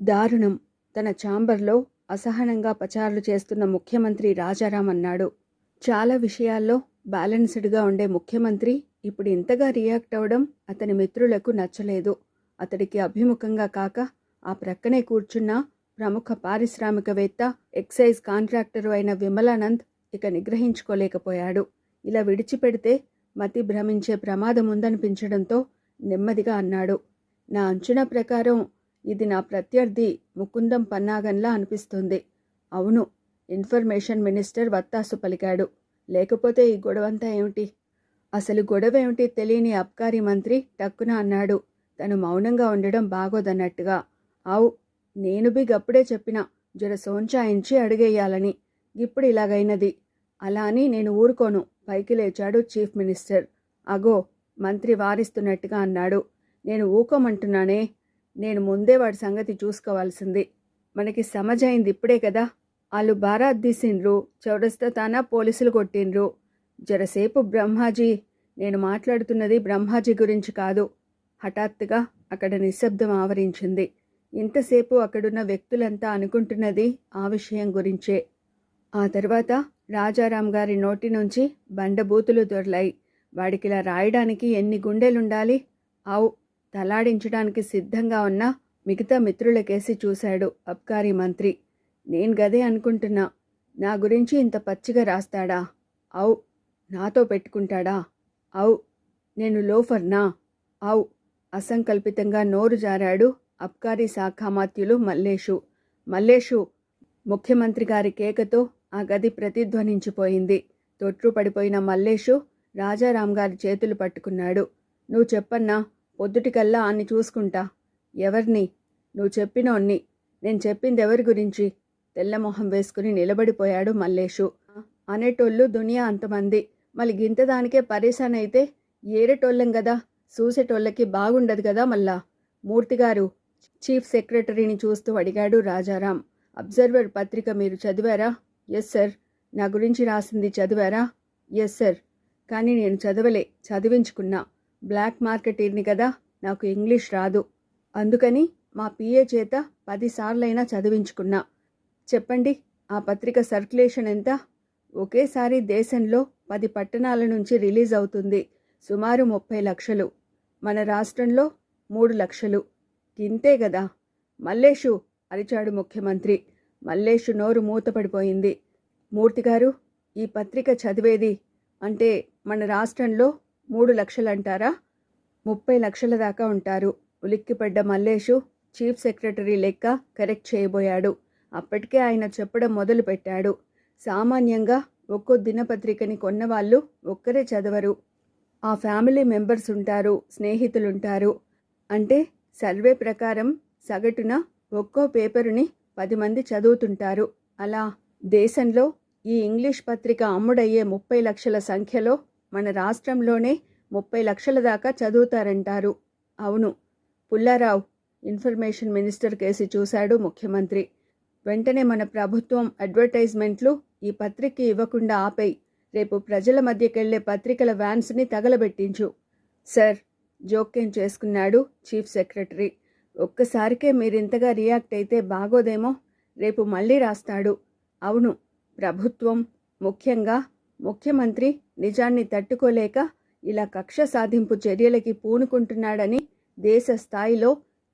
దారుణం. తన ఛాంబర్లో అసహనంగా పచారులు చేస్తున్న ముఖ్యమంత్రి రాజారాం అన్నాడు. చాలా విషయాల్లో బ్యాలెన్స్డ్గా ఉండే ముఖ్యమంత్రి ఇప్పుడు ఇంతగా రియాక్ట్ అవడం అతని మిత్రులకు నచ్చలేదు. అతడికి అభిముఖంగా కాక ఆ ప్రక్కనే కూర్చున్న ప్రముఖ పారిశ్రామికవేత్త ఎక్సైజ్ కాంట్రాక్టరు అయిన విమలానంద్ ఇక నిగ్రహించుకోలేకపోయాడు. ఇలా విడిచిపెడితే మతి భ్రమించే ప్రమాదం ఉందనిపించడంతో నెమ్మదిగా అన్నాడు. నా అంచనా ప్రకారం ఇది నా ప్రత్యర్థి ముకుందం పన్నాగంలా అనిపిస్తుంది. అవును ఇన్ఫర్మేషన్ మినిస్టర్ వత్తాసు పలికాడు. లేకపోతే ఈ గొడవంతా ఏమిటి? అసలు గొడవ ఏమిటి తెలియని అబ్కారీ మంత్రి టక్కున అన్నాడు. తను మౌనంగా ఉండడం బాగోదన్నట్టుగా. ఆవు నేను బి గప్పుడే చెప్పిన జర సోంచాయించి అడిగేయాలని. ఇప్పుడు ఇలాగైనది. అలా అని నేను ఊరుకోను. పైకి లేచాడు చీఫ్ మినిస్టర్. అగో మంత్రి వారిస్తున్నట్టుగా అన్నాడు. నేను ఊకోమంటున్నానే? నేను ముందే వాడి సంగతి చూసుకోవాల్సింది. మనకి సమజైంది ఇప్పుడే కదా. వాళ్ళు బారాత్ తీసిండ్రు చౌరస్తా పోలీసులు కొట్టిండ్రు. జరసేపు బ్రహ్మాజీ నేను మాట్లాడుతున్నది బ్రహ్మాజీ గురించి కాదు. హఠాత్తుగా అక్కడ నిశ్శబ్దం ఆవరించింది. ఇంతసేపు అక్కడున్న వ్యక్తులంతా అనుకుంటున్నది ఆ విషయం గురించే. ఆ తర్వాత రాజారాం గారి నోటి నుంచి బండబూతులు దొరలాయి. వాడికిలా రాయడానికి ఎన్ని గుండెలుండాలి? ఆవు తలాడించడానికి సిద్ధంగా ఉన్న మిగతా మిత్రులకేసి చూశాడు అబ్కారీ మంత్రి. నేను గదే అనుకుంటున్నా. నా గురించి ఇంత పచ్చిగా రాస్తాడా? అవు నాతో పెట్టుకుంటాడా? అవు నేను లోఫర్నా? అవు అసంకల్పితంగా నోరు జారాడు అబ్కారీ శాఖామాత్యులు మల్లేషు. మల్లేషు ముఖ్యమంత్రి గారి కేకతో ఆ గది ప్రతిధ్వనించిపోయింది. తొట్రుపడిపోయిన మల్లేషు రాజారాం గారి చేతులు పట్టుకున్నాడు. నువ్వు చెప్పన్నా? పొద్దుటికల్లా అన్ని చూసుకుంటా. ఎవరిని? నువ్వు చెప్పినోన్ని. నేను చెప్పింది ఎవరి గురించి? తెల్లమొహం వేసుకుని నిలబడిపోయాడు మల్లేషు. అనేటోళ్ళు దునియా అంతమంది. మళ్ళీ గింతదానికే పరేషాన్ అయితే ఏరేటోళ్ళం కదా చూసేటోళ్ళకి బాగుండదు కదా మళ్ళా? మూర్తిగారు చీఫ్ సెక్రటరీని చూస్తూ అడిగాడు రాజారాం. అబ్జర్వర్ పత్రిక మీరు చదివారా? Yes sir. నా గురించి రాసింది చదివారా? Yes sir. కానీ నేను చదవలే. చదివించుకున్నా. బ్లాక్ మార్కెటీర్ని కదా? నాకు ఇంగ్లీష్ రాదు. అందుకని మా పిఏ చేత పదిసార్లైనా చదివించుకున్నా. చెప్పండి ఆ పత్రిక సర్క్యులేషన్ ఎంత? ఒకేసారి దేశంలో పది పట్టణాల నుంచి రిలీజ్ అవుతుంది. సుమారు ముప్పై లక్షలు. మన రాష్ట్రంలో మూడు లక్షలు. ఇంతే కదా మల్లేషు అరిచాడు ముఖ్యమంత్రి. మల్లేషు నోరు మూతపడిపోయింది. మూర్తిగారు ఈ పత్రిక చదివేది అంటే మన రాష్ట్రంలో మూడు లక్షలంటారా? ముప్పై లక్షల దాకా ఉంటారు. ఉలిక్కిపడ్డ మల్లేషు చీఫ్ సెక్రటరీ లెక్క కరెక్ట్ చేయబోయాడు. అప్పటికే ఆయన చెప్పడం మొదలుపెట్టాడు సామాన్యంగా ఒక్కో దినపత్రికని కొన్నవాళ్ళు ఒక్కరే చదవరు. ఆ ఫ్యామిలీ మెంబర్స్ ఉంటారు స్నేహితులుంటారు. అంటే సర్వే ప్రకారం సగటున ఒక్కో పేపరుని పది మంది చదువుతుంటారు. అలా దేశంలో ఈ ఇంగ్లీష్ పత్రిక అమ్ముడయ్యే ముప్పై లక్షల సంఖ్యలో మన రాష్ట్రంలోనే ముప్పై లక్షల దాకా చదువుతారంటారు. అవును పుల్లారావు ఇన్ఫర్మేషన్ మినిస్టర్ కేసి చూశాడు ముఖ్యమంత్రి. వెంటనే మన ప్రభుత్వం అడ్వర్టైజ్మెంట్లు ఈ పత్రిక ఇవ్వకుండా ఆపై రేపు ప్రజల మధ్యకెళ్ళే పత్రికల వ్యాన్స్ని తగలబెట్టించు. సార్ జోక్యం చేసుకున్నాడు చీఫ్ సెక్రటరీ. ఒక్కసారికే మీరింతగా రియాక్ట్ అయితే బాగోదేమో రేపు మళ్ళీ రాస్తాడు. అవును ప్రభుత్వం ముఖ్యంగా ముఖ్యమంత్రి నిజాన్ని తట్టుకోలేక ఇలా కక్ష సాధింపు చర్యలకి పూనుకుంటున్నాడని దేశ స్థాయిలో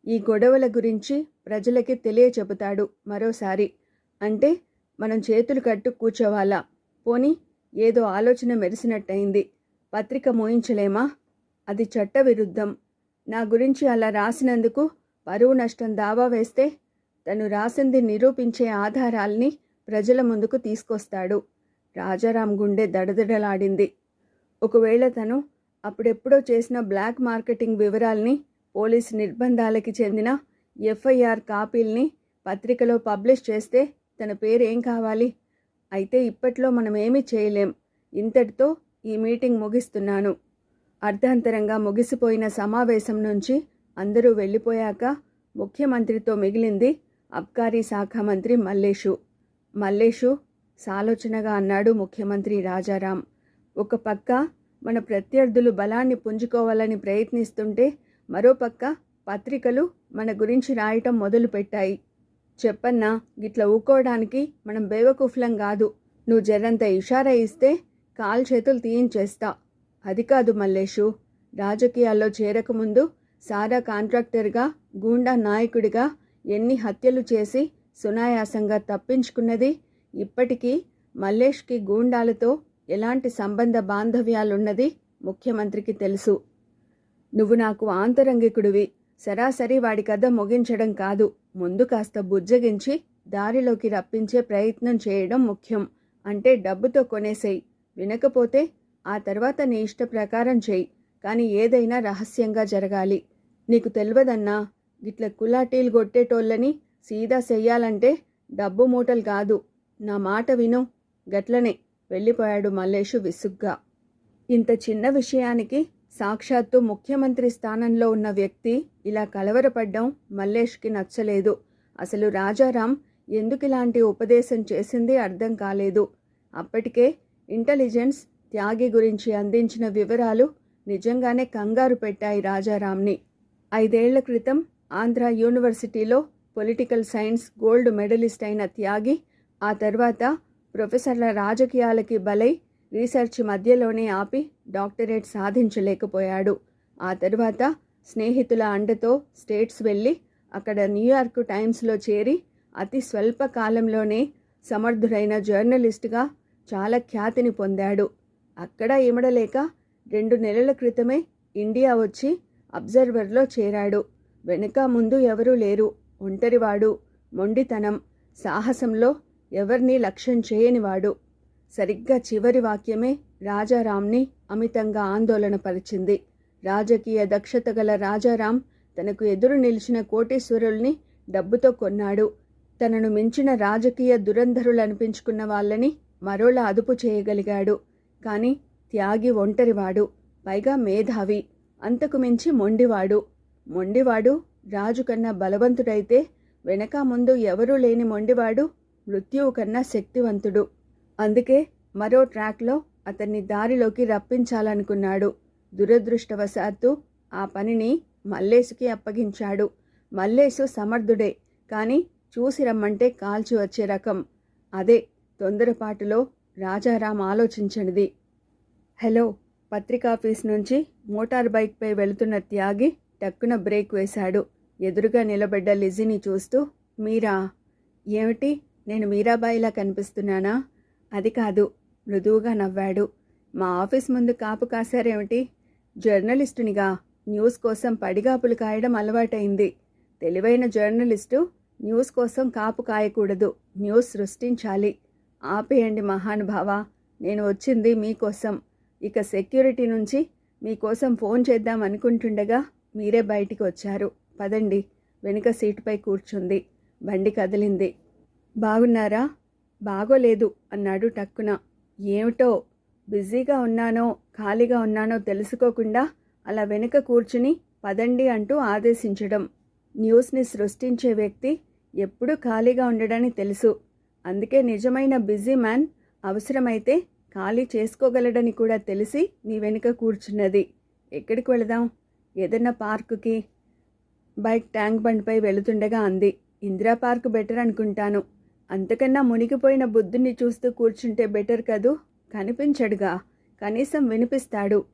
ఈ గొడవల గురించి ప్రజలకి తెలియచెబుతాడు మరోసారి. అంటే మనం చేతులు కట్టు కూర్చోవాలా? పోని ఏదో ఆలోచన మెరిసినట్టయింది. పత్రిక మోయించలేమా? అది చట్టవిరుద్ధం. నా గురించి అలా రాసినందుకు పరువు నష్టం దావా వేస్తే తను రాసింది నిరూపించే ఆధారాల్ని ప్రజల ముందుకు తీసుకొస్తాడు. రాజారాం గుండె దడదడలాడింది. ఒకవేళ తను అప్పుడెప్పుడో చేసిన బ్లాక్ మార్కెటింగ్ వివరాల్ని పోలీస్ నిర్బంధాలకి చెందిన ఎఫ్ఐఆర్ కాపీల్ని పత్రికలో పబ్లిష్ చేస్తే తన పేరు ఏం కావాలి? అయితే ఇప్పట్లో మనం ఏమీ చేయలేం. ఇంతటితో ఈ మీటింగ్ ముగిస్తున్నాను. అర్ధాంతరంగా ముగిసిపోయిన సమావేశం నుంచి అందరూ వెళ్ళిపోయాక ముఖ్యమంత్రితో మిగిలింది అబ్కారీ శాఖ మంత్రి మల్లేషు. మల్లేషు సాలోచనగా అన్నాడు ముఖ్యమంత్రి రాజారాం. ఒక పక్క మన ప్రత్యర్థులు బలాన్ని పుంజుకోవాలని ప్రయత్నిస్తుంటే మరోపక్క పత్రికలు మన గురించి రాయటం మొదలుపెట్టాయి. చెప్పన్నా గిట్ల ఊకోవడానికి మనం బేవకూఫ్లం కాదు. నువ్వు జరంత ఇషారా ఇస్తే కాల్ చేతులు తీయించేస్తా. అది కాదు మల్లేషు రాజకీయాల్లో చేరకముందు సారా కాంట్రాక్టర్గా గూండా నాయకుడిగా ఎన్ని హత్యలు చేసి సునాయాసంగా తప్పించుకున్నది ఇప్పటికీ మల్లేష్కి గూండాలతో ఎలాంటి సంబంధ బాంధవ్యాలున్నది ముఖ్యమంత్రికి తెలుసు. నువ్వు నాకు ఆంతరంగికుడివి. సరాసరి వాడి కథ ముగించడం కాదు. ముందు కాస్త బుజ్జగించి దారిలోకి రప్పించే ప్రయత్నం చేయడం ముఖ్యం. అంటే డబ్బుతో కొనేసేయి. వినకపోతే ఆ తర్వాత నీ ఇష్ట ప్రకారం చేయి. కానీ ఏదైనా రహస్యంగా జరగాలి. నీకు తెలియదన్నా గిట్ల కులాటీలు కొట్టేటోళ్ళని సీదా చెయ్యాలంటే డబ్బు మూటలు కాదు. నా మాట విను. గట్లనే వెళ్ళిపోయాడు మల్లేషు విసుగ్గా. ఇంత చిన్న విషయానికి సాక్షాత్తు ముఖ్యమంత్రి స్థానంలో ఉన్న వ్యక్తి ఇలా కలవరపడ్డం మల్లేష్కి నచ్చలేదు. అసలు రాజారాం ఎందుకు ఇలాంటి ఉపదేశం చేసింది అర్థం కాలేదు. అప్పటికే ఇంటెలిజెన్స్ త్యాగి గురించి అందించిన వివరాలు నిజంగానే కంగారు పెట్టాయి రాజారాంని. ఐదేళ్ళ క్రితం ఆంధ్ర యూనివర్సిటీలో పొలిటికల్ సైన్స్ గోల్డ్ మెడలిస్ట్ అయిన త్యాగి ఆ తర్వాత ప్రొఫెసర్ల రాజకీయాలకి బలై రీసెర్చ్ మధ్యలోనే ఆపి డాక్టరేట్ సాధించలేకపోయాడు. ఆ తర్వాత స్నేహితుల అండతో స్టేట్స్ వెళ్ళి అక్కడ న్యూయార్క్ టైమ్స్లో చేరి అతి స్వల్ప కాలంలోనే సమర్థుడైన జర్నలిస్ట్గా చాలా ఖ్యాతిని పొందాడు. అక్కడ ఇమడలేక రెండు నెలల క్రితమే ఇండియా వచ్చి అబ్జర్వర్లో చేరాడు. వెనుక ముందు ఎవరూ లేరు. ఒంటరివాడు మొండితనం సాహసంలో ఎవరినీ లక్ష్యం చేయనివాడు సరిగ్గా చివరి వాక్యమే రాజారాంని అమితంగా ఆందోళన పరిచింది రాజకీయ దక్షత గల రాజారాం తనకు ఎదురు నిలిచిన కోటేశ్వరుల్ని డబ్బుతో కొన్నాడు. తనను మించిన రాజకీయ దురంధరులనిపించుకున్న వాళ్ళని మరోలా అదుపు చేయగలిగాడు. కానీ త్యాగి ఒంటరివాడు పైగా మేధావి అంతకు మించి మొండివాడు. మొండివాడు రాజు కన్నా బలవంతుడైతే వెనక ముందు ఎవరూ లేని మొండివాడు మృత్యువు కన్నా శక్తివంతుడు. అందుకే మరో ట్రాక్లో అతన్ని దారిలోకి రప్పించాలనుకున్నాడు. దురదృష్టవశాత్తు ఆ పనిని మల్లేసుకి అప్పగించాడు. మల్లేసు సమర్థుడే కానీ చూసి రమ్మంటే కాల్చి వచ్చే రకం. అదే తొందరపాటులో రాజారాం ఆలోచించనిది. హలో పత్రికాఫీస్ నుంచి మోటార్ బైక్పై వెళుతున్న త్యాగి టక్కున బ్రేక్ వేశాడు. ఎదురుగా నిలబడ్డ లిజీని చూస్తూ మీరా? ఏమిటి? నేను మీరాబాయిలా కనిపిస్తున్నానా? అది కాదు మృదువుగా నవ్వాడు. మా ఆఫీస్ ముందు కాపు కాశారేమిటి? జర్నలిస్టునిగా న్యూస్ కోసం పడిగాపులు కాయడం అలవాటైంది. తెలివైన జర్నలిస్టు న్యూస్ కోసం కాపు కాయకూడదు న్యూస్ సృష్టించాలి. ఆపేయండి మహానుభావ నేను వచ్చింది మీకోసం. ఇక సెక్యూరిటీ నుంచి మీకోసం ఫోన్ చేద్దాం అనుకుంటుండగా మీరే బయటికి వచ్చారు పదండి వెనుక సీటుపై కూర్చుంది. బండి కదిలింది. బాగున్నారా? బాగోలేదు అన్నాడు టక్కున. ఏమిటో? బిజీగా ఉన్నానో ఖాళీగా ఉన్నానో తెలుసుకోకుండా అలా వెనుక కూర్చుని పదండి అంటూ ఆదేశించడం. న్యూస్ని సృష్టించే వ్యక్తి ఎప్పుడూ ఖాళీగా ఉండడని తెలుసు. అందుకే నిజమైన బిజీ మ్యాన్ అవసరమైతే ఖాళీ చేసుకోగలడని కూడా తెలిసి నీ వెనుక కూర్చున్నది. ఎక్కడికి వెళదాం? ఏదన్నా పార్కుకి? బైక్ ట్యాంక్ బండ్పై వెళుతుండగా అంది. ఇందిరా పార్క్ బెటర్ అనుకుంటాను. అంతకన్నా మునిగిపోయిన బుద్ధుణ్ణి చూస్తూ కూర్చుంటే బెటర్ కదూ? కనిపించడుగా. కనీసం వినిపిస్తాడు.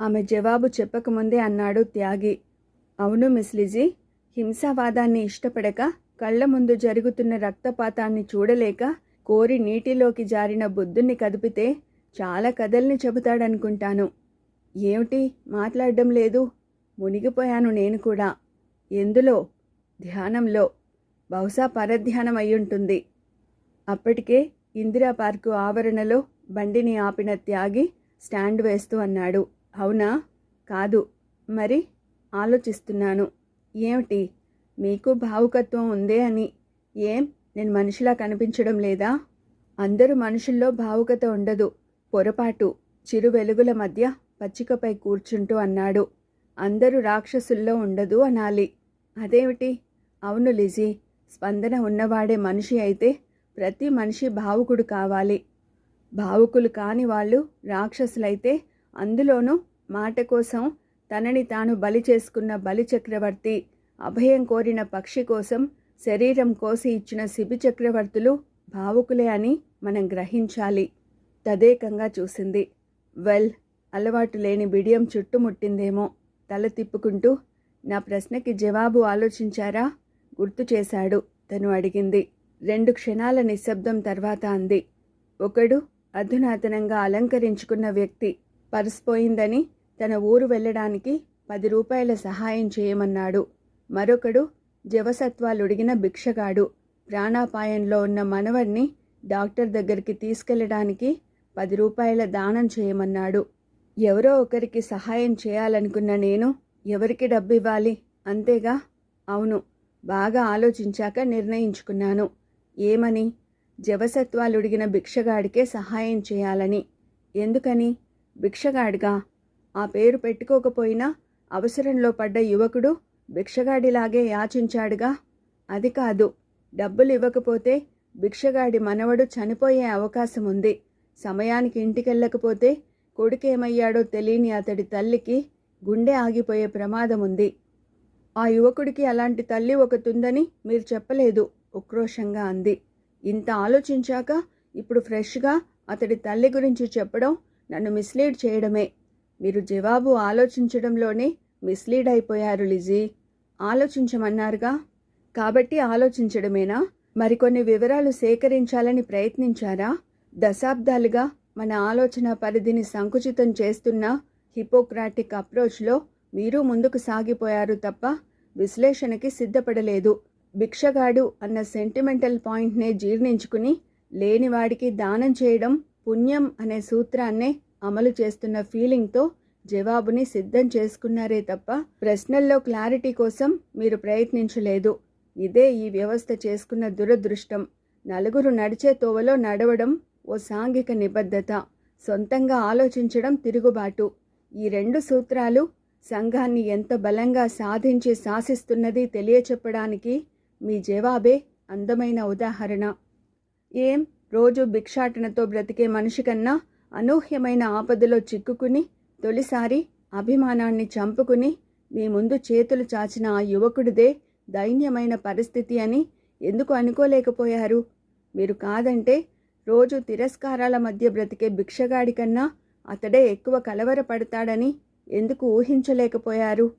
ఆమె జవాబు చెప్పకముందే అన్నాడు త్యాగి. అవును మిస్ లిజీ హింసావాదాన్ని ఇష్టపడక కళ్ళ ముందు జరుగుతున్న రక్తపాతాన్ని చూడలేక కోరి నీటిలోకి జారిన బుద్ధుణ్ణి కదిపితే చాలా కథల్ని చెబుతాడనుకుంటాను. ఏమిటి? మాట్లాడడం లేదు. మునిగిపోయాను నేను కూడా. ఎందులో? ధ్యానంలో. బహుశా పరధ్యానం అయ్యుంటుంది. అప్పటికే ఇందిరా పార్కు ఆవరణలో బండిని ఆపిన త్యాగి స్టాండ్ వేస్తూ అన్నాడు. అవునా? కాదు. మరి ఆలోచిస్తున్నాను. ఏమిటి? మీకు భావుకత్వం ఉందే అని. ఏం? నేను మనిషిలా కనిపించడం లేదా? అందరూ మనుషుల్లో భావుకత ఉండదు. పొరపాటు. చిరు వెలుగుల మధ్య పచ్చికపై కూర్చుంటూ అన్నాడు. అందరూ రాక్షసుల్లో ఉండదు అనాలి. అదేమిటి? అవును లిజీ. స్పందన ఉన్నవాడే మనిషి అయితే ప్రతి మనిషి భావుకుడు కావాలి. భావుకులు కాని వాళ్ళు రాక్షసులైతే అందులోనూ మాట కోసం తనని తాను బలి చేసుకున్న బలి చక్రవర్తి అభయం కోరిన పక్షి కోసం శరీరం కోసి ఇచ్చిన శిబి చక్రవర్తులు భావుకులే అని మనం గ్రహించాలి. తదేకంగా చూసింది. వెల్ అలవాటు లేని బిడియం చుట్టుముట్టిందేమో తల తిప్పుకుంటూ నా ప్రశ్నకి జవాబు ఆలోచించారా? గుర్తు చేశాడు. తను అడిగింది. రెండు క్షణాల నిశ్శబ్దం తర్వాత అంది. ఒకడు అధునాతనంగా అలంకరించుకున్న వ్యక్తి. పరిసిపోయిందని తన ఊరు వెళ్ళడానికి పది రూపాయల సహాయం చేయమన్నాడు. మరొకడు జవసత్వాలుడిగిన భిక్షగాడు. ప్రాణాపాయంలో ఉన్న మనవడిని డాక్టర్ దగ్గరికి తీసుకెళ్ళడానికి పది రూపాయల దానం చేయమన్నాడు. ఎవరో ఒకరికి సహాయం చేయాలనుకున్న నేను ఎవరికి డబ్బు ఇవ్వాలి అంతేగా? అవును. బాగా ఆలోచించాక నిర్ణయించుకున్నాను. ఏమని? జవసత్వాలుడిగిన భిక్షగాడికే సహాయం చేయాలని. ఎందుకని? భిక్షగాడిగా? ఆ పేరు పెట్టుకోకపోయినా అవసరంలో పడ్డ యువకుడు భిక్షగాడిలాగే యాచించాడుగా? అది కాదు. డబ్బులు ఇవ్వకపోతే భిక్షగాడి మనవడు చనిపోయే అవకాశం ఉంది సమయానికి ఇంటికెళ్ళకపోతే కొడుకేమయ్యాడో తెలియని అతడి తల్లికి గుండె ఆగిపోయే ప్రమాదం ఉంది ఆ యువకుడికి అలాంటి తల్లి ఒకతుందని మీరు చెప్పలేదు. ఉక్రోషంగా అంది. ఇంత ఆలోచించాక ఇప్పుడు ఫ్రెష్గా అతడి తల్లి గురించి చెప్పడం నన్ను మిస్లీడ్ చేయడమే. మీరు జవాబు ఆలోచించడంలోనే మిస్లీడ్ అయిపోయారు లిజీ. ఆలోచించమన్నారుగా? కాబట్టి ఆలోచించడమేనా? మరికొన్ని వివరాలు సేకరించాలని ప్రయత్నించారా? దశాబ్దాలుగా మన ఆలోచన పరిధిని సంకుచితం చేస్తున్న హిపోక్రాటిక్ అప్రోచ్లో మీరు ముందుకు సాగిపోయారు తప్ప విశ్లేషణకి సిద్ధపడలేదు. భిక్షగాడు అన్న సెంటిమెంటల్ పాయింట్నే జీర్ణించుకుని లేనివాడికి దానం చేయడం పుణ్యం అనే సూత్రాన్నే అమలు చేస్తున్న ఫీలింగ్తో జవాబుని సిద్ధం చేసుకున్నారే తప్ప ప్రశ్నల్లో క్లారిటీ కోసం మీరు ప్రయత్నించలేదు. ఇదే ఈ వ్యవస్థ చేసుకున్న దురదృష్టం. నలుగురు నడిచే తోవలో నడవడం ఓ సాంఘిక నిబద్ధత. సొంతంగా ఆలోచించడం తిరుగుబాటు. ఈ రెండు సూత్రాలు సంఘాన్ని ఎంత బలంగా సాధించి శాసిస్తున్నది తెలియచెప్పడానికి మీ జవాబే అందమైన ఉదాహరణ. ఏం? రోజు భిక్షాటనతో బ్రతికే మనిషి కన్నా అనూహ్యమైన ఆపదలో చిక్కుకుని తొలిసారి అభిమానాన్ని చంపుకుని మీ ముందు చేతులు చాచిన ఆ యువకుడిదే దైన్యమైన పరిస్థితి అని ఎందుకు అనుకోలేకపోయారు? మీరు కాదంటే రోజు తిరస్కారాల మధ్య బ్రతికే భిక్షగాడి కన్నా అతడే ఎక్కువ కలవరపడతాడని ఎందుకు ఊహించలేకపోయారు?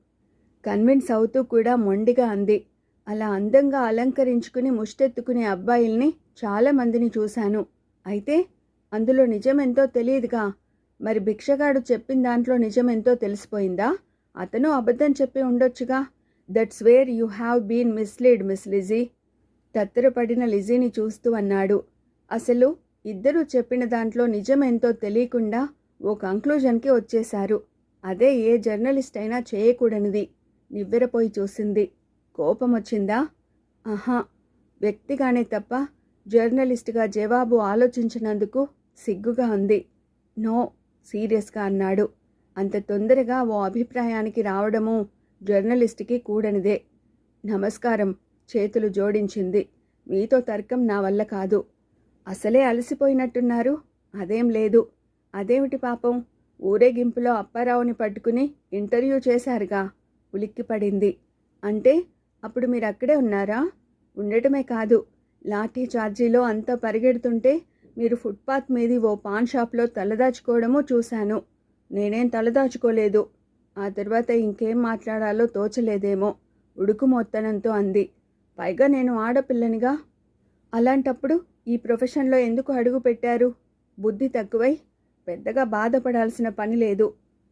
కన్విన్స్ అవుతూ కూడా మొండిగా అంది. అలా అందంగా అలంకరించుకుని ముష్టెత్తుకునే అబ్బాయిల్ని చాలామందిని చూశాను. అయితే అందులో నిజమెంతో తెలియదుగా. మరి భిక్షగాడు చెప్పిన దాంట్లో నిజమెంతో తెలిసిపోయిందా? అతను అబద్ధం చెప్పి ఉండొచ్చుగా. That's where you have been mislead Miss Lizzie తత్తరపడిన లిజీని చూస్తూ అన్నాడు. అసలు ఇద్దరూ చెప్పిన దాంట్లో నిజమేంతో తెలియకుండా ఓ కంక్లూజన్కి వచ్చేశారు. అదే ఏ జర్నలిస్ట్ అయినా చేయకూడనిది. నివ్వెరపోయి చూసింది. కోపం వచ్చిందా ఆహా వ్యక్తిగానే తప్ప జర్నలిస్ట్గా జవాబు ఆలోచించినందుకు సిగ్గుగా ఉంది. నో సీరియస్గా అన్నాడు. అంత తొందరగా ఓ అభిప్రాయానికి రావడము జర్నలిస్ట్కి కూడనిదే. నమస్కారం చేతులు జోడించింది. మీతో తర్కం నా వల్ల కాదు. అసలే అలసిపోయినట్టున్నారు. అదేం లేదు. అదేమిటి పాపం? ఊరేగింపులో అప్పారావుని పట్టుకుని ఇంటర్వ్యూ చేశారుగా. ఉలిక్కిపడింది. అంటే అప్పుడు మీరు అక్కడే ఉన్నారా? ఉండటమే కాదు లాఠీ ఛార్జీలో అంతా పరిగెడుతుంటే మీరు ఫుట్పాత్ మీది ఓ పాన్ షాప్లో తలదాచుకోవడమూ చూశాను. నేనేం తలదాచుకోలేదు. ఆ తర్వాత ఇంకేం మాట్లాడాలో తోచలేదేమో ఉడుకు మొత్తనంతో అంది. పైగా నేను ఆడపిల్లనిగా. అలాంటప్పుడు ఈ ప్రొఫెషన్లో ఎందుకు అడుగు పెట్టారు? బుద్ధి తక్కువై పెద్దగా బాధపడాల్సిన పని లేదు.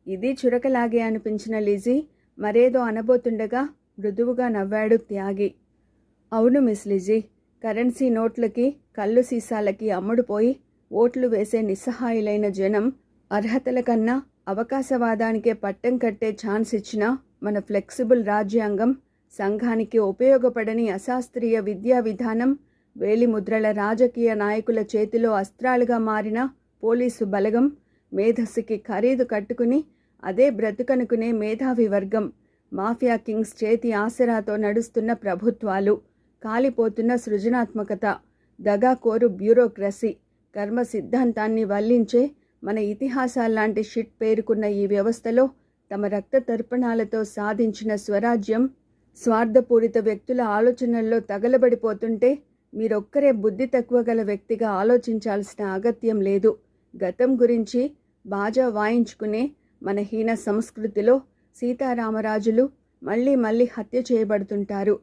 ఇది చురకలాగే అనిపించిన లిజీ మరేదో అనబోతుండగా మృదువుగా నవ్వాడు త్యాగి. అవును మిస్ లిజీ కరెన్సీ నోట్లకి కళ్ళు సీసాలకి అమ్ముడుపోయి ఓట్లు వేసే నిస్సహాయులైన జనం అర్హతల కన్నా అవకాశవాదానికే పట్టం కట్టే ఛాన్స్ ఇచ్చిన మన ఫ్లెక్సిబుల్ రాజ్యాంగం సంఘానికి ఉపయోగపడని అశాస్త్రీయ విద్యా విధానం వేలిముద్రల రాజకీయ నాయకుల చేతిలో అస్త్రాలుగా మారిన పోలీసు బలగం మేధస్సుకి ఖరీదు కట్టుకుని అదే బ్రతుకనుకునే మేధావి వర్గం మాఫియా కింగ్స్ చేతి ఆసరాతో నడుస్తున్న ప్రభుత్వాలు కాలిపోతున్న సృజనాత్మకత దగాకోరు బ్యూరోక్రసీ కర్మ సిద్ధాంతాన్ని వల్లించే మన ఇతిహాసాల్లాంటి షిట్ పేరుకున్న ఈ వ్యవస్థలో తమ రక్త తర్పణాలతో సాధించిన స్వరాజ్యం స్వార్థపూరిత వ్యక్తుల ఆలోచనల్లో తగలబడిపోతుంటే మీరొక్కరే బుద్ధి తక్కువ గల వ్యక్తిగా ఆలోచించాల్సిన అగత్యం లేదు. గతం గురించి బాజా వాయించుకునే మన హీన సంస్కృతిలో సీతారామరాజులు మళ్ళీ మళ్ళీ హత్య చేయబడుతుంటారు.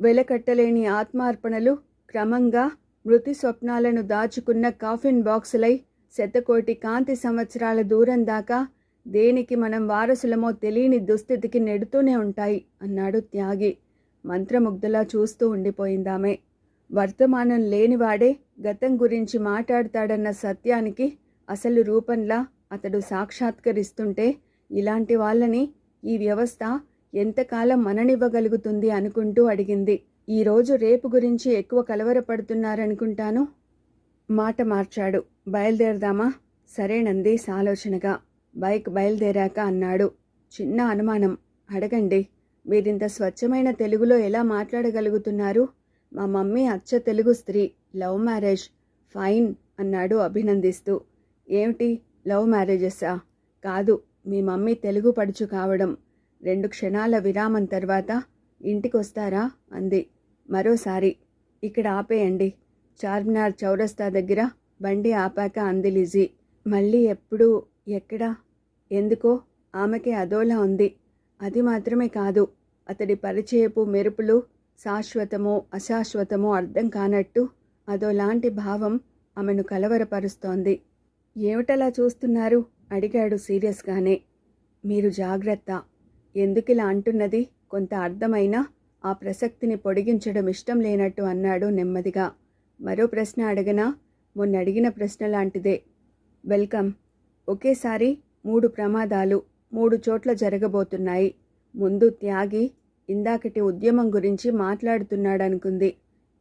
వెలకట్టలేని ఆత్మార్పణలు క్రమంగా మృతి స్వప్నాలను దాచుకున్న కాఫిన్ బాక్సులై శతకోటి కాంతి సంవత్సరాల దూరం దాకా దేనికి మనం వారసులమో తెలియని దుస్థితికి నెడుతూనే ఉంటాయి అన్నాడు త్యాగి. మంత్రముగ్ధలా చూస్తూ ఉండిపోయిందామే. వర్తమానం లేనివాడే గతం గురించి మాట్లాడతాడన్న సత్యానికి అసలు రూపంలా అతడు సాక్షాత్కరిస్తుంటే ఇలాంటి వాళ్ళని ఈ వ్యవస్థ ఎంతకాలం మననివ్వగలుగుతుంది అనుకుంటూ అడిగింది. ఈరోజు రేపు గురించి ఎక్కువ కలవరపడుతున్నారనుకుంటాను? మాట మార్చాడు. బయలుదేరదామా? సరేనంది సాలోచనగా. బైక్ బయలుదేరాక అన్నాడు. చిన్న అనుమానం. అడగండి మీరింత స్వచ్ఛమైన తెలుగులో ఎలా మాట్లాడగలుగుతున్నారు? మా మమ్మీ అచ్చ తెలుగు స్త్రీ. Love marriage. ఫైన్ అన్నాడు అభినందిస్తూ. ఏమిటి? లవ్ మ్యారేజెస్సా? కాదు. మీ మమ్మీ తెలుగు పడుచు కావడం రెండు క్షణాల విరామం తర్వాత ఇంటికొస్తారా? అంది. మరోసారి. ఇక్కడ ఆపేయండి. చార్మినార్ చౌరస్తా దగ్గర బండి ఆపాక అంది లిజీ. మళ్ళీ ఎప్పుడు? ఎక్కడా? ఎందుకో? ఆమెకి అదోలా ఉంది. అది మాత్రమే కాదు. అతడి పరిచయపు మెరుపులు శాశ్వతమో అశాశ్వతమో అర్థం కానట్టు అదోలాంటి భావం ఆమెను కలవరపరుస్తోంది. ఏమిటలా చూస్తున్నారు? అడిగాడు సీరియస్గానే. మీరు జాగ్రత్త. ఎందుకిలా అంటున్నది? కొంత అర్థమైనా? ఆ ప్రసక్తిని పొడిగించడం ఇష్టం లేనట్టు అన్నాడు నెమ్మదిగా. మరో ప్రశ్న అడగనా? మొన్న అడిగిన ప్రశ్న లాంటిదే వెల్కమ్. ఒకేసారి మూడు ప్రమాదాలు మూడు చోట్ల జరగబోతున్నాయి. ముందు త్యాగి ఇందాకటి ఉద్యమం గురించి మాట్లాడుతున్నాడనుకుంది.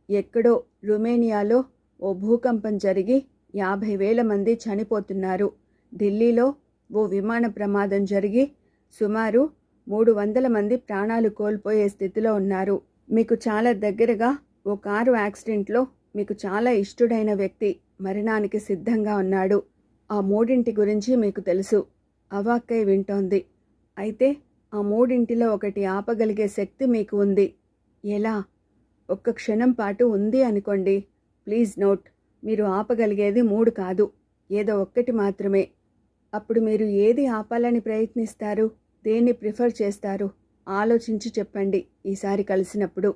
ఎక్కడో రుమేనియాలో ఓ భూకంపం జరిగి యాభై వేల మంది చనిపోతున్నారు. ఢిల్లీలో ఓ విమాన ప్రమాదం జరిగి సుమారు మూడు వందల మంది ప్రాణాలు కోల్పోయే స్థితిలో ఉన్నారు. మీకు చాలా దగ్గరగా ఓ కారు యాక్సిడెంట్లో మీకు చాలా ఇష్టుడైన వ్యక్తి మరణానికి సిద్ధంగా ఉన్నాడు. ఆ మూడింటి గురించి మీకు తెలుసు. అవాక్కై వింటోంది. అయితే ఆ మూడింటిలో ఒకటి ఆపగలిగే శక్తి మీకు ఉంది. ఎలా? ఒక్క క్షణం పాటు ఉంది అనుకోండి. Please note. మీరు ఆపగలిగేది మూడు కాదు. ఏదో ఒక్కటి మాత్రమే. అప్పుడు మీరు ఏది ఆపాలని ప్రయత్నిస్తారు? దేన్ని ప్రిఫర్ చేస్తారు? ఆలోచించి చెప్పండి ఈసారి కలిసినప్పుడు.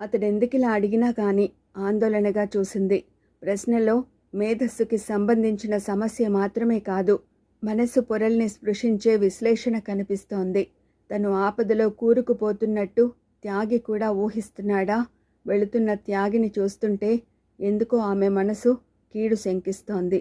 అతడెందుకిలా అడిగినా కానీ ఆందోళనగా చూసింది. ప్రశ్నలో మేధస్సుకి సంబంధించిన సమస్య మాత్రమే కాదు మనస్సు పొరల్ని స్పృశించే విశ్లేషణ కనిపిస్తోంది. తను ఆపదలో కూరుకుపోతున్నట్టు త్యాగి కూడా ఊహిస్తున్నాడా? వెళుతున్న త్యాగిని చూస్తుంటే ఎందుకో ఆమె మనసు కీడు శంకిస్తోంది.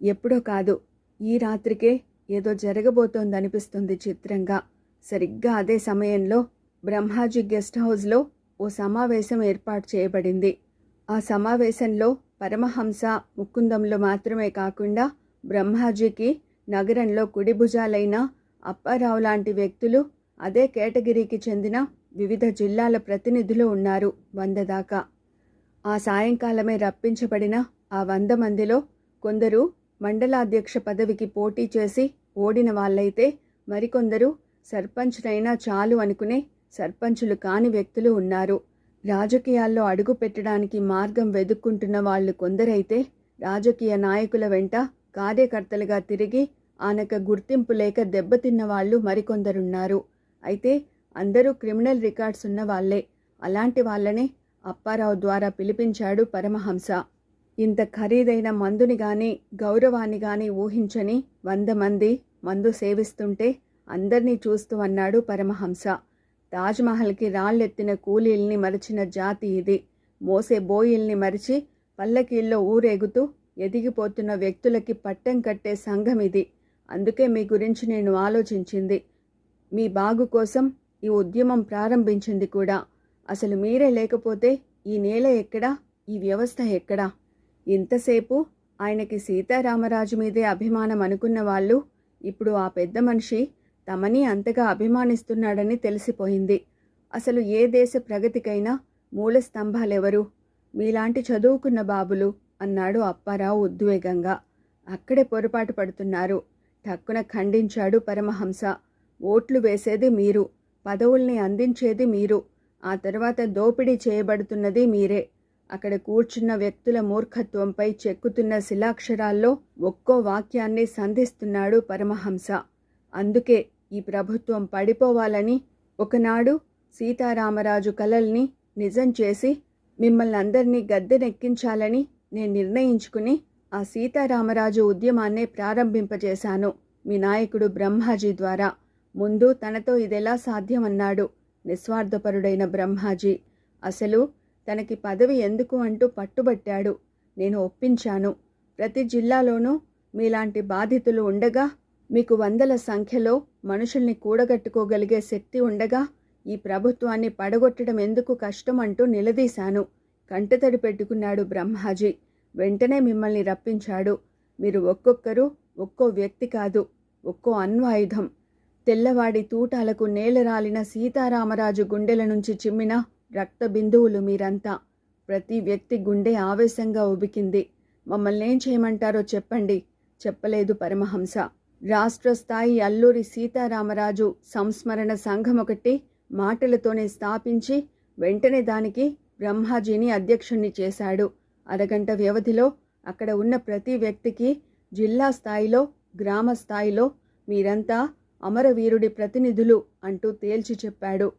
ఎప్పుడో కాదు ఈ రాత్రికే ఏదో జరగబోతోందనిపిస్తుంది చిత్రంగా. సరిగ్గా అదే సమయంలో బ్రహ్మాజీ గెస్ట్ హౌస్లో ఓ సమావేశం ఏర్పాటు చేయబడింది. ఆ సమావేశంలో పరమహంస ముకుందంలో మాత్రమే కాకుండా బ్రహ్మాజీకి నగరంలో కుడిభుజాలైన అప్పారావు లాంటి వ్యక్తులు అదే కేటగిరీకి చెందిన వివిధ జిల్లాల ప్రతినిధులు ఉన్నారు వంద దాకా. ఆ సాయంకాలమే రప్పించబడిన ఆ వంద మందిలో కొందరు మండలాధ్యక్ష పదవికి పోటీ చేసి ఓడిన వాళ్ళైతే మరికొందరు సర్పంచ్నైనా చాలు అనుకునే సర్పంచులు కాని వ్యక్తులు ఉన్నారు. రాజకీయాల్లో అడుగు పెట్టడానికి మార్గం వెదుక్కుంటున్న వాళ్ళు కొందరైతే రాజకీయ నాయకుల వెంట కార్యకర్తలుగా తిరిగి ఆనక గుర్తింపు లేక దెబ్బతిన్న వాళ్ళు మరికొందరున్నారు. అయితే అందరూ క్రిమినల్ రికార్డ్స్ ఉన్న వాళ్ళే అలాంటి వాళ్ళనే అప్పారావు ద్వారా పిలిపించాడు పరమహంస. ఇంత ఖరీదైన మందుని గాని గౌరవాన్ని గాని ఊహించని వంద మంది మందు సేవిస్తుంటే అందర్నీ చూస్తూ అన్నాడు పరమహంస. తాజ్మహల్కి రాళ్ళెత్తిన కూలీల్ని మరిచిన జాతి ఇది. మోసే బోయిల్ని మరిచి పల్లకీల్లో ఊరేగుతూ ఎదిగిపోతున్న వ్యక్తులకి పట్టం కట్టే సంఘం ఇది. అందుకే మీ గురించి నేను ఆలోచించింది. మీ బాగు కోసం ఈ ఉద్యమం ప్రారంభించింది కూడా. అసలు మీరే లేకపోతే ఈ నేల ఎక్కడా? ఈ వ్యవస్థ ఎక్కడా? ఇంతసేపు ఆయనకి సీతారామరాజు మీదే అభిమానం అనుకున్న వాళ్ళు ఇప్పుడు ఆ పెద్ద మనిషి తమని అంతగా అభిమానిస్తున్నాడని తెలిసిపోయింది. అసలు ఏ దేశ ప్రగతికైనా మూల స్తంభాలెవరు? మీలాంటి చదువుకున్న బాబులు అన్నాడు అప్పారావు ఉద్వేగంగా. అక్కడే పొరపాటు పడుతున్నారు. టక్కున ఖండించాడు పరమహంస. ఓట్లు వేసేది మీరు పదవుల్ని అందించేది మీరు. ఆ తర్వాత దోపిడీ చేయబడుతున్నది మీరే. అక్కడ కూర్చున్న వ్యక్తుల మూర్ఖత్వంపై చెక్కుతున్న శిలాక్షరాల్లో ఒక్కో వాక్యాన్ని సంధిస్తున్నాడు పరమహంస. అందుకే ఈ ప్రభుత్వం పడిపోవాలని ఒకనాడు సీతారామరాజు కలల్ని నిజం చేసి మిమ్మల్ని అందరినీ గద్దెనెక్కించాలని నేను నిర్ణయించుకుని ఆ సీతారామరాజు ఉద్యమాన్నే ప్రారంభింపజేశాను మీ నాయకుడు బ్రహ్మాజీ ద్వారా. ముందు తనతో ఇదెలా సాధ్యమన్నాడు? నిస్వార్థపరుడైన బ్రహ్మాజీ. అసలు తనకి పదవి ఎందుకు అంటూ పట్టుబట్టాడు. నేను ఒప్పించాను. ప్రతి జిల్లాలోనూ మీలాంటి బాధితులు ఉండగా మీకు వందల సంఖ్యలో మనుషుల్ని కూడగట్టుకోగలిగే శక్తి ఉండగా ఈ ప్రభుత్వాన్ని పడగొట్టడం ఎందుకు కష్టం అంటూ నిలదీశాను. కంటతడి పెట్టుకున్నాడు బ్రహ్మాజీ. వెంటనే మిమ్మల్ని రప్పించాడు. మీరు ఒక్కొక్కరు ఒక్కో వ్యక్తి కాదు ఒక్కో అన్వాయుధం తెల్లవాడి తూటాలకు నేలరాలిన సీతారామరాజు గుండెల నుంచి చిమ్మిన రక్త బిందువులు మీరంతా. ప్రతి వ్యక్తి గుండె ఆవేశంగా ఉబికింది. మమ్మల్ని ఏం చేయమంటారో చెప్పండి. చెప్పలేదు పరమహంస. రాష్ట్ర స్థాయి అల్లూరి సీతారామరాజు సంస్మరణ సంఘం ఒకటి మాటలతోనే స్థాపించి వెంటనే దానికి బ్రహ్మాజీని అధ్యక్షుణ్ణి చేశాడు. అరగంట వ్యవధిలో అక్కడ ఉన్న ప్రతి వ్యక్తికి జిల్లా స్థాయిలో గ్రామ స్థాయిలో మీరంతా అమరవీరుడి ప్రతినిధులు అంటూ తేల్చి చెప్పాడు.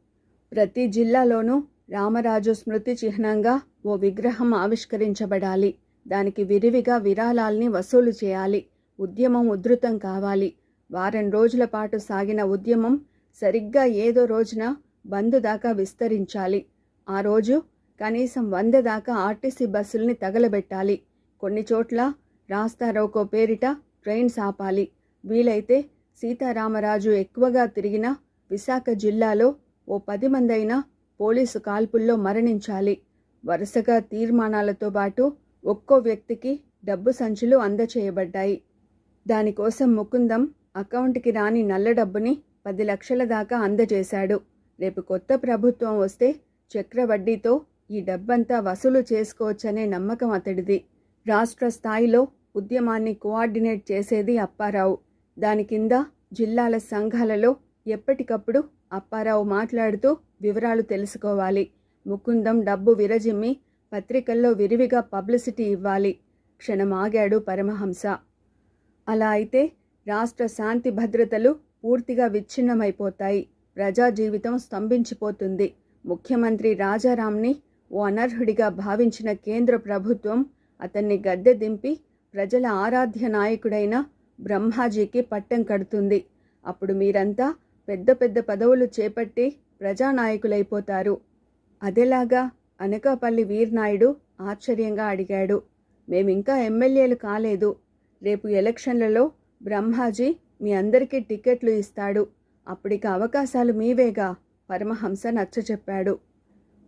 ప్రతి జిల్లాలోనూ రామరాజు స్మృతి చిహ్నంగా ఓ విగ్రహం ఆవిష్కరించబడాలి. దానికి విరివిగా విరాళాల్ని వసూలు చేయాలి. ఉద్యమం ఉధృతం కావాలి. వారం రోజుల పాటు సాగిన ఉద్యమం సరిగ్గా ఏదో రోజున బంద్ దాకా విస్తరించాలి. ఆ రోజు కనీసం వంద దాకా ఆర్టీసీ బస్సుల్ని తగలబెట్టాలి. కొన్ని చోట్ల రాస్తారోకో పేరిట ట్రైన్స్ ఆపాలి వీలైతే సీతారామరాజు ఎక్కువగా తిరిగిన విశాఖ జిల్లాలో ఓ పది మందైనా పోలీసు కాల్పుల్లో మరణించాలి. వరుసగా తీర్మానాలతో పాటు ఒక్కో వ్యక్తికి డబ్బు సంచులు అందచేయబడ్డాయి. దానికోసం ముకుందం అకౌంట్కి రాని నల్ల డబ్బుని పది లక్షల దాకా అందజేశాడు. రేపు కొత్త ప్రభుత్వం వస్తే చక్రవడ్డీతో ఈ డబ్బంతా వసూలు చేసుకోవచ్చనే నమ్మకం అతడిది. రాష్ట్ర స్థాయిలో ఉద్యమాన్ని కోఆర్డినేట్ చేసేది అప్పారావు. దాని కింద జిల్లాల సంఘాలలో ఎప్పటికప్పుడు అప్పారావు మాట్లాడుతూ వివరాలు తెలుసుకోవాలి. ముకుందం డబ్బు విరజిమ్మి పత్రికల్లో విరివిగా పబ్లిసిటీ ఇవ్వాలి. క్షణం ఆగాడు పరమహంస. అలా అయితే రాష్ట్ర శాంతి భద్రతలు పూర్తిగా విచ్ఛిన్నమైపోతాయి. ప్రజా జీవితం స్తంభించిపోతుంది. ముఖ్యమంత్రి రాజారాంని ఓ అనర్హుడిగా భావించిన కేంద్ర ప్రభుత్వం అతన్ని గద్దె దింపి ప్రజల ఆరాధ్య నాయకుడైన బ్రహ్మాజీకి పట్టం కడుతుంది. అప్పుడు మీరంతా పెద్ద పెద్ద పదవులు చేపట్టి ప్రజానాయకులైపోతారు. అదెలాగా అనకాపల్లి వీర్నాయుడు ఆశ్చర్యంగా అడిగాడు మేమింకా ఎమ్మెల్యేలు కాలేదు. రేపు ఎలక్షన్లలో బ్రహ్మాజీ మీ అందరికీ టిక్కెట్లు ఇస్తాడు. అప్పటికి అవకాశాలు మీవేగా? పరమహంస నచ్చ చెప్పాడు.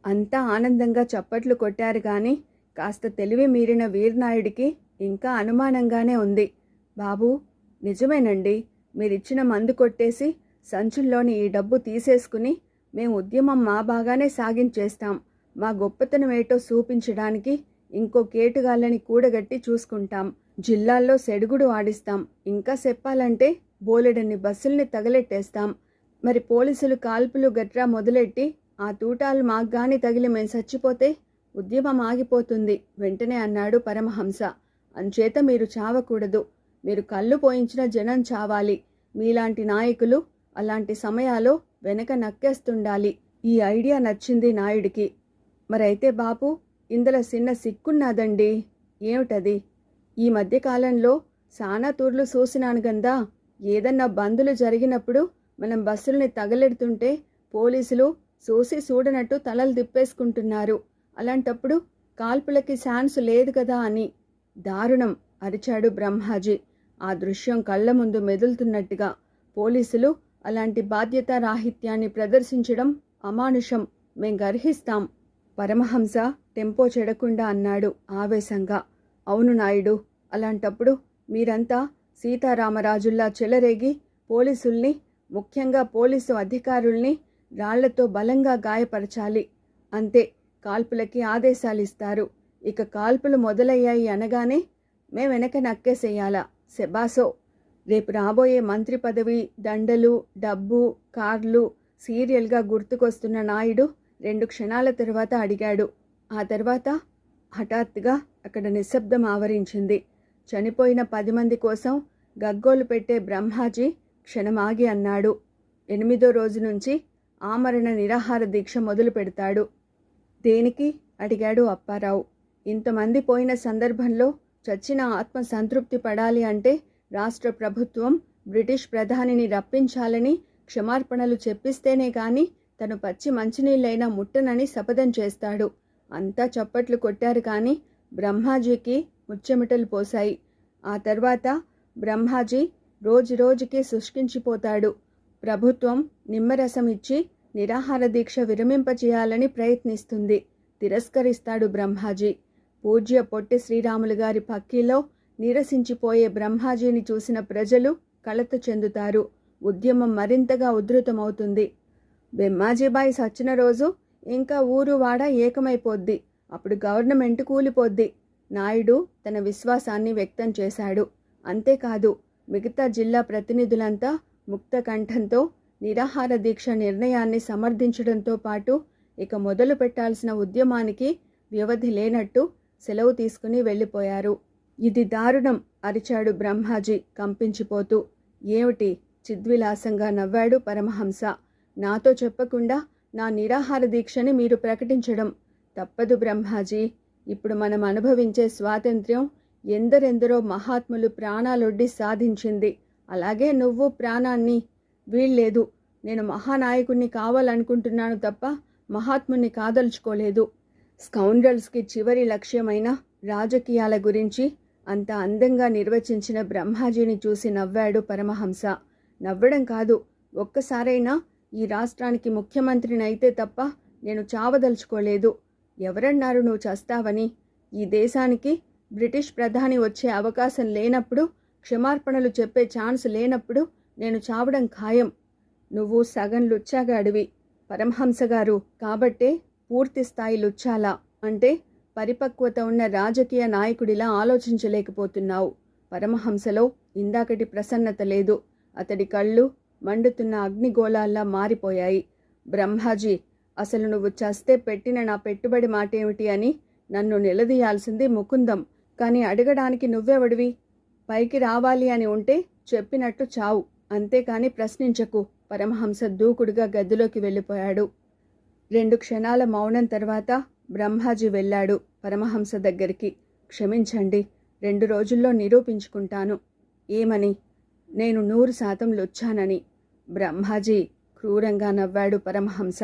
అంతా ఆనందంగా చప్పట్లు కొట్టారు కానీ కాస్త తెలివి మీరిన వీర్నాయుడికి ఇంకా అనుమానంగానే ఉంది. బాబు నిజమేనండి. మీరిచ్చిన మందు కొట్టేసి సంచుల్లోని ఈ డబ్బు తీసేసుకుని మేము ఉద్యమం మా బాగానే సాగించేస్తాం. మా గొప్పతనం ఏటో చూపించడానికి ఇంకో కేటుగాళ్ళని కూడగట్టి చూసుకుంటాం. జిల్లాల్లో సెడుగుడు ఆడిస్తాం. ఇంకా చెప్పాలంటే బోలెడన్ని బస్సుల్ని తగలెట్టేస్తాం. మరి పోలీసులు కాల్పులు గట్రా మొదలెట్టి ఆ తూటాలు మాకు గాని తగిలి మేము చచ్చిపోతే ఉద్యమం ఆగిపోతుంది. వెంటనే అన్నాడు పరమహంస. అంచేత మీరు చావకూడదు. మీరు కళ్ళు పోయించిన జనం చావాలి. మీలాంటి నాయకులు అలాంటి సమయాల్లో వెనక నక్కేస్తుండాలి. ఈ ఐడియా నచ్చింది నాయుడికి. మరైతే బాపు ఇందులో చిన్న సిక్కున్నాదండి. ఏమిటది? ఈ మధ్యకాలంలో సానా తూర్లు చూసినాను గందా. ఏదన్నా బందులు జరిగినప్పుడు మనం బస్సుల్ని తగలెడుతుంటే పోలీసులు చూసి చూడనట్టు తలలు తిప్పేసుకుంటున్నారు. అలాంటప్పుడు కాల్పులకి ఛాన్స్ లేదు కదా అని. దారుణం అరిచాడు బ్రహ్మాజీ. ఆ దృశ్యం కళ్ళ ముందు మెదులుతున్నట్టుగా. పోలీసులు అలాంటి బాధ్యతారాహిత్యాన్ని ప్రదర్శించడం అమానుషం. మేం గర్హిస్తాం. పరమహంస టెంపో చెడకుండా అన్నాడు ఆవేశంగా. అవును నాయుడు అలాంటప్పుడు మీరంతా సీతారామరాజుల్లా చెలరేగి పోలీసుల్ని ముఖ్యంగా పోలీసు అధికారుల్ని రాళ్ళతో బలంగా గాయపరచాలి. అంతే కాల్పులకి ఆదేశాలిస్తారు. ఇక కాల్పులు మొదలయ్యాయి అనగానే మేం వెనక నక్కేసేయాలా? సెబాసో రేపు రాబోయే మంత్రి పదవి దండలు డబ్బు కార్లు సీరియల్గా గుర్తుకొస్తున్న నాయుడు రెండు క్షణాల తర్వాత అడిగాడు. ఆ తర్వాత హఠాత్తుగా అక్కడ నిశ్శబ్దం ఆవరించింది. చనిపోయిన పది మంది కోసం గగ్గోలు పెట్టే బ్రహ్మాజీ క్షణమాగి అన్నాడు. ఎనిమిదో రోజు నుంచి ఆమరణ నిరాహార దీక్ష మొదలు పెడతాడు. దేనికి? అడిగాడు అప్పారావు. ఇంతమంది పోయిన సందర్భంలో చచ్చిన ఆత్మ సంతృప్తి పడాలి అంటే రాష్ట్ర ప్రభుత్వం బ్రిటిష్ ప్రధానిని రప్పించాలని క్షమార్పణలు చెప్పిస్తేనే కానీ తను పచ్చి మంచినీళ్ళైనా ముట్టనని శపథం చేస్తాడు. అంతా చప్పట్లు కొట్టారు కానీ బ్రహ్మాజీకి ముచ్చెమటలు పోశాయి. ఆ తర్వాత బ్రహ్మాజీ రోజు రోజుకి శుష్కించిపోతాడు. ప్రభుత్వం నిమ్మరసం ఇచ్చి నిరాహార దీక్ష విరమింపచేయాలని ప్రయత్నిస్తుంది. తిరస్కరిస్తాడు బ్రహ్మాజీ. పూజ్య పొట్టి శ్రీరాములు గారి పక్కీలో నిరసించిపోయే బ్రహ్మాజీని చూసిన ప్రజలు కలత చెందుతారు. ఉద్యమం మరింతగా ఉధృతమవుతుంది. బ్రహ్మాజీబాయి సచ్చిన రోజు ఇంకా ఊరు వాడ ఏకమైపోద్ది. అప్పుడు గవర్నమెంట్ కూలిపోద్ది. నాయుడు తన విశ్వాసాన్ని వ్యక్తం చేశాడు. అంతేకాదు మిగతా జిల్లా ప్రతినిధులంతా ముక్త కంఠంతో నిరాహార దీక్ష నిర్ణయాన్ని సమర్థించడంతో పాటు ఇక మొదలు పెట్టాల్సిన ఉద్యమానికి వ్యవధి లేనట్టు సెలవు తీసుకుని వెళ్ళిపోయారు. ఇది దారుణం అరిచాడు బ్రహ్మాజీ కంపించిపోతూ. ఏమిటి? చిద్విలాసంగా నవ్వాడు పరమహంస. నాతో చెప్పకుండా నా నిరాహార దీక్షని మీరు ప్రకటించడం తప్పదు బ్రహ్మాజీ. ఇప్పుడు మనం అనుభవించే స్వాతంత్ర్యం ఎందరెందరో మహాత్ములు ప్రాణాలొడ్డి సాధించింది. అలాగే నువ్వు ప్రాణాన్ని. వీల్లేదు. నేను మహానాయకుణ్ణి కావాలనుకుంటున్నాను తప్ప మహాత్ముని కాదలుచుకోలేదు. స్కౌండ్రల్స్కి చివరి లక్ష్యమైన రాజకీయాల గురించి అంత అందంగా నిర్వచించిన బ్రహ్మాజీని చూసి నవ్వాడు పరమహంస. నవ్వడం కాదు ఒక్కసారైనా ఈ రాష్ట్రానికి ముఖ్యమంత్రినైతే తప్ప నేను చావదలుచుకోలేదు. ఎవరన్నారు నువ్వు చస్తావని? ఈ దేశానికి బ్రిటిష్ ప్రధాని వచ్చే అవకాశం లేనప్పుడు క్షమార్పణలు చెప్పే ఛాన్స్ లేనప్పుడు నేను చావడం ఖాయం. నువ్వు సగం లుచ్చాగాడివి. పరమహంస గారు కాబట్టే పూర్తి స్థాయి లుచ్చాలా? అంటే పరిపక్వత ఉన్న రాజకీయ నాయకుడిలా ఆలోచించలేకపోతున్నావు. పరమహంసలో ఇందాకటి ప్రసన్నత లేదు. అతడి కళ్ళు మండుతున్న అగ్నిగోళాల్లా మారిపోయాయి. బ్రహ్మాజీ అసలు నువ్వు చస్తే పెట్టిన నా పెట్టుబడి మాటేమిటి అని నన్ను నిలదీయాల్సింది ముకుందం. కానీ అడగడానికి నువ్వెవడివి? పైకి రావాలి అని ఉంటే చెప్పినట్టు చావు. అంతేకాని ప్రశ్నించకు. పరమహంస దూకుడుగా గదిలోకి వెళ్ళిపోయాడు. రెండు క్షణాల మౌనం తర్వాత బ్రహ్మాజీ వెళ్ళాడు పరమహంస దగ్గరికి. క్షమించండి రెండు రోజుల్లో నిరూపించుకుంటాను. ఏమని? నేను నూరు శాతం లొచ్చానని బ్రహ్మాజీ క్రూరంగా నవ్వాడు పరమహంస.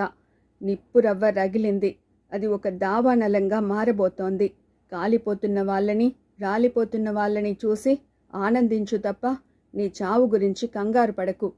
నిప్పు రవ్వ రగిలింది. అది ఒక దావానలంగా మారబోతోంది. కాలిపోతున్న వాళ్ళని రాలిపోతున్న వాళ్ళని చూసి ఆనందించు తప్ప నీ చావు గురించి కంగారు పడకు.